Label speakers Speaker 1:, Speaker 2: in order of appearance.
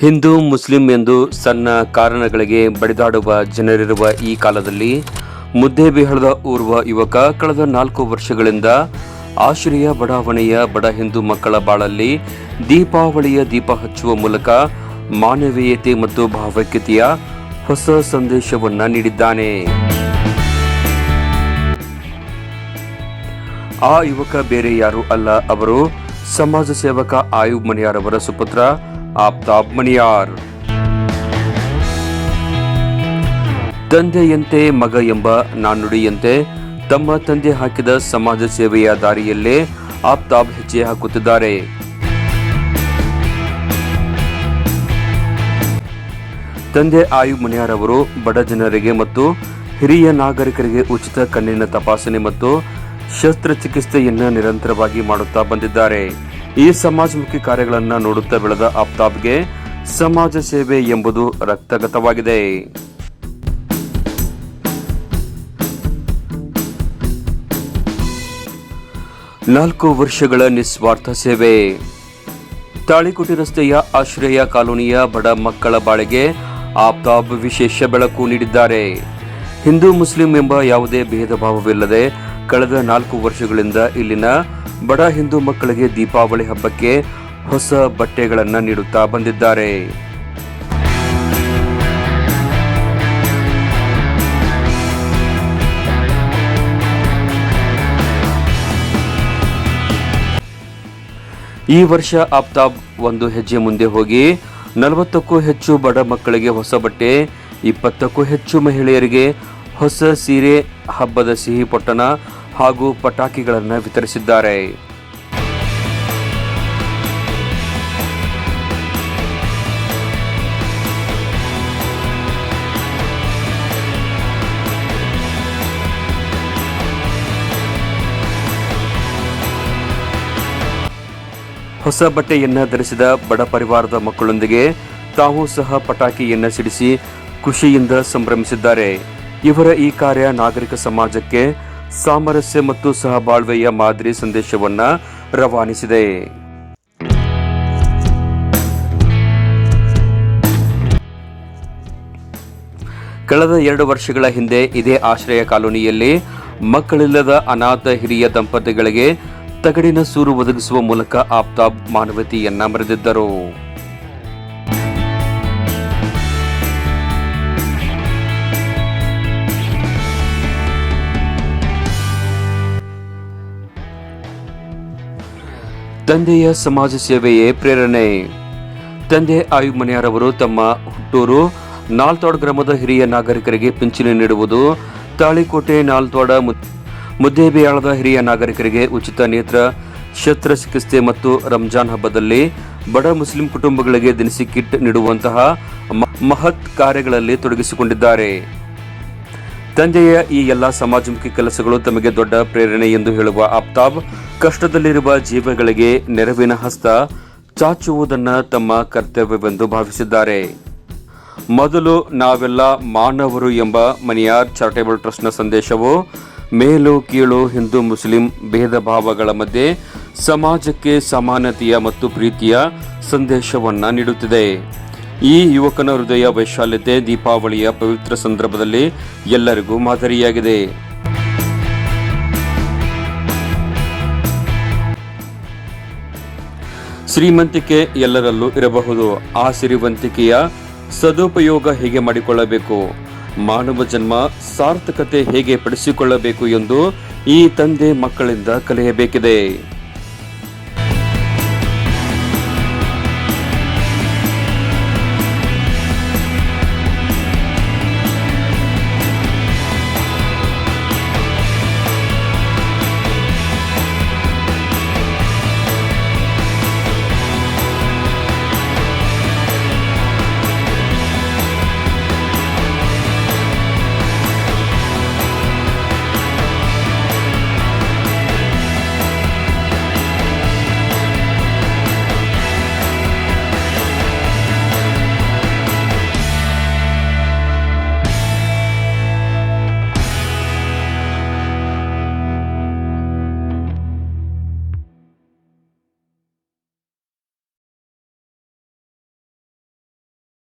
Speaker 1: Hindu, Muslim ಎಂದು ಸಣ್ಣ ಕಾರಣಗಳಿಗೆ ಬಡಿದಾಡುವ ಜನರಿರುವ ಈ ಕಾಲದಲ್ಲಿ ಮುದ್ದೇಬಿಹಳದ ಓರ್ವ ಯುವಕ ಕಳೆದ ನಾಲ್ಕು ವರ್ಷಗಳಿಂದ ಆಶ್ರಯ ಬಡಾವಣೆಯ ಬಡ ಹಿಂದೂ ಮಕ್ಕಳ ಬಾಳಲ್ಲಿ ದೀಪಾವಳಿಯ ದೀಪ ಹಚ್ಚುವ ಮೂಲಕ ಮಾನವೀಯತೆ ಮತ್ತು ಭಾವೈಕ್ಯತೆಯ ಹೊಸ ಸಂದೇಶವನ್ನು ನೀಡಿದ್ದಾನೆ. ಆ ಯುವಕ ಬೇರೆ ಯಾರು ಅಲ್ಲ. ಅವರು ಸಮಾಜ ಸೇವಕ ಆಯುಬ್ ಮನೆಯಾರವರ ಸುಪುತ್ರ ಆಫ್ತಾಬ್ ಮಣಿಯಾರ್. ತಂದೆಯಂತೆ ಮಗ ಎಂಬ ನಾಣ್ಣುಡಿಯಂತೆ ತಮ್ಮ ತಂದೆ ಹಾಕಿದ ಸಮಾಜ ಸೇವೆಯ ದಾರಿಯಲ್ಲೇ ಆಪ್ತಾಬ್ ಹೆಜ್ಜೆ ಹಾಕುತ್ತಿದ್ದಾರೆ. ತಂದೆ ಆಯು ಮನಿಯಾರ್ ಅವರು ಬಡ ಜನರಿಗೆ ಮತ್ತು ಹಿರಿಯ ನಾಗರಿಕರಿಗೆ ಉಚಿತ ಕಣ್ಣಿನ ತಪಾಸಣೆ ಮತ್ತು ಶಸ್ತ್ರಚಿಕಿತ್ಸೆಯನ್ನು ನಿರಂತರವಾಗಿ ಮಾಡುತ್ತಾ ಬಂದಿದ್ದಾರೆ. ಈ ಸಮಾಜಮುಖಿ ಕಾರ್ಯಗಳನ್ನು ನೋಡುತ್ತಾ ಬೆಳೆದ ಆಫ್ತಾಬ್ಗೆ ಸಮಾಜ ಸೇವೆ ಎಂಬುದು ರಕ್ತಗತವಾಗಿದೆ. ನಾಲ್ಕು ವರ್ಷಗಳ ನಿಸ್ವಾರ್ಥ ಸೇವೆ. ತಾಳಿಕೋಟೆ ರಸ್ತೆಯ ಆಶ್ರಯ ಕಾಲೋನಿಯ ಬಡ ಮಕ್ಕಳ ಬಾಳೆಗೆ ಆಫ್ತಾಬ್ ವಿಶೇಷ ಬೆಳಕು ನೀಡಿದ್ದಾರೆ. ಹಿಂದೂ ಮುಸ್ಲಿಂ ಎಂಬ ಯಾವುದೇ ಭೇದ ಭಾವವಿಲ್ಲದೆ ಕಳೆದ ನಾಲ್ಕು ವರ್ಷಗಳಿಂದ ಇಲ್ಲಿನ ಬಡ ಹಿಂದೂ ಮಕ್ಕಳಿಗೆ ದೀಪಾವಳಿ ಹಬ್ಬಕ್ಕೆ ಹೊಸ ಬಟ್ಟೆಗಳನ್ನು ನೀಡುತ್ತಾ ಬಂದಿದ್ದಾರೆ. ಈ ವರ್ಷ ಆಪ್ತಾಬ್ ಒಂದು ಹೆಜ್ಜೆ ಮುಂದೆ ಹೋಗಿ ನಲವತ್ತಕ್ಕೂ ಹೆಚ್ಚು ಬಡ ಮಕ್ಕಳಿಗೆ ಹೊಸ ಬಟ್ಟೆ, ಇಪ್ಪತ್ತಕ್ಕೂ ಹೆಚ್ಚು ಮಹಿಳೆಯರಿಗೆ ಹೊಸ ಸೀರೆ, ಹಬ್ಬದ ಸಿಹಿ ಪೊಟ್ಟಣ ಹಾಗೂ ಪಟಾಕಿಗಳನ್ನು ವಿತರಿಸಿದ್ದಾರೆ. ಹೊಸ ಬಟ್ಟೆಯನ್ನ ಧರಿಸಿದ ಬಡ ಪರಿವಾರದ ಮಕ್ಕಳೊಂದಿಗೆ ತಾವು ಸಹ ಪಟಾಕಿಯನ್ನ ಸಿಡಿಸಿ ಖುಷಿಯಿಂದ ಸಂಭ್ರಮಿಸಿದ್ದಾರೆ. ಇವರ ಈ ಕಾರ್ಯ ನಾಗರಿಕ ಸಮಾಜಕ್ಕೆ ಸಾಮರಸ್ಯ ಮತ್ತು ಸಹಬಾಳ್ವೆಯ ಮಾದರಿ ಸಂದೇಶವನ್ನ ರವಾನಿಸಿದೆ. ಕಳೆದ ಎರಡು ವರ್ಷಗಳ ಹಿಂದೆ ಇದೇ ಆಶ್ರಯ ಕಾಲೋನಿಯಲ್ಲಿ ಮಕ್ಕಳಿಲ್ಲದ ಅನಾಥ ಹಿರಿಯ ದಂಪತಿಗಳಿಗೆ ತಗಡಿನ ಸೂರು ಒದಗಿಸುವ ಮೂಲಕ ಆಪ್ತಾಬ್ ಮಾನವತೆಯನ್ನ ಮೆರೆದಿದ್ದರು ತಂದೆಯ ಸಮಾಜ ಸೇವೆಯೇ ಪ್ರೇರಣೆ. ತಂದೆ ಆಯು ಮನೆಯಾರವರು ತಮ್ಮ ಹುಟ್ಟೂರು ನಾಲ್ತೋಡ್ ಗ್ರಾಮದ ಹಿರಿಯ ನಾಗರಿಕರಿಗೆ ಪಿಂಚಣಿ ನೀಡುವುದು, ತಾಳಿಕೋಟೆ ನಾಲ್ತೋಡ ಮುದ್- ಮುದ್ದೇಬಿಯಾಳದ ಹಿರಿಯ ನಾಗರಿಕರಿಗೆ ಉಚಿತ ನೇತ್ರ ಶಸ್ತ್ರಚಿಕಿತ್ಸೆ ಮತ್ತು ರಂಜಾನ್ ಹಬ್ಬದಲ್ಲಿ ಬಡ ಮುಸ್ಲಿಂ ಕುಟುಂಬಗಳಿಗೆ ದಿನಸಿ ಕಿಟ್ ನೀಡುವಂತಹ ಮಹತ್ ಕಾರ್ಯಗಳಲ್ಲಿ ತೊಡಗಿಸಿಕೊಂಡಿದ್ದಾರೆ. ತಂದೆಯ ಈ ಎಲ್ಲ ಸಮಾಜಮುಖಿ ಕೆಲಸಗಳು ತಮಗೆ ದೊಡ್ಡ ಪ್ರೇರಣೆ ಎಂದು ಹೇಳುವ ಆಫ್ತಾಬ್ ಕಷ್ಟದಲ್ಲಿರುವ ಜೀವಗಳಿಗೆ ನೆರವಿನ ಹಸ್ತ ಚಾಚುವುದನ್ನು ತಮ್ಮ ಕರ್ತವ್ಯವೆಂದು ಭಾವಿಸಿದ್ದಾರೆ. ಮೊದಲು ನಾವೆಲ್ಲ ಮಾನವರು ಎಂಬ ಮನಿಯಾರ್ ಚಾರಿಟೇಬಲ್ ಟ್ರಸ್ಟ್ನ ಸಂದೇಶವು ಮೇಲು, ಕೀಳು, ಹಿಂದೂ, ಮುಸ್ಲಿಂ ಭೇದ ಭಾವಗಳ ಮಧ್ಯೆ ಸಮಾಜಕ್ಕೆ ಸಮಾನತೆಯ ಮತ್ತು ಪ್ರೀತಿಯ ಸಂದೇಶವನ್ನು ನೀಡುತ್ತಿದೆ. ಈ ಯುವಕನ ಹೃದಯ ವೈಶಾಲ್ಯತೆ ದೀಪಾವಳಿಯ ಪವಿತ್ರ ಸಂದರ್ಭದಲ್ಲಿ ಎಲ್ಲರಿಗೂ ಮಾದರಿಯಾಗಿದೆ. ಶ್ರೀಮಂತಿಕೆ ಎಲ್ಲರಲ್ಲೂ ಇರಬಹುದು. ಆ ಸಿರಿವಂತಿಕೆಯ ಸದುಪಯೋಗ ಹೇಗೆ ಮಾಡಿಕೊಳ್ಳಬೇಕು? ಮಾನವ ಜನ್ಮ ಸಾರ್ಥಕತೆ ಹೇಗೆ ಪಡಿಸಿಕೊಳ್ಳಬೇಕು ಎಂದು ಈ ತಂದೆ ಮಕ್ಕಳಿಂದ ಕಲಿಯಬೇಕಿದೆ.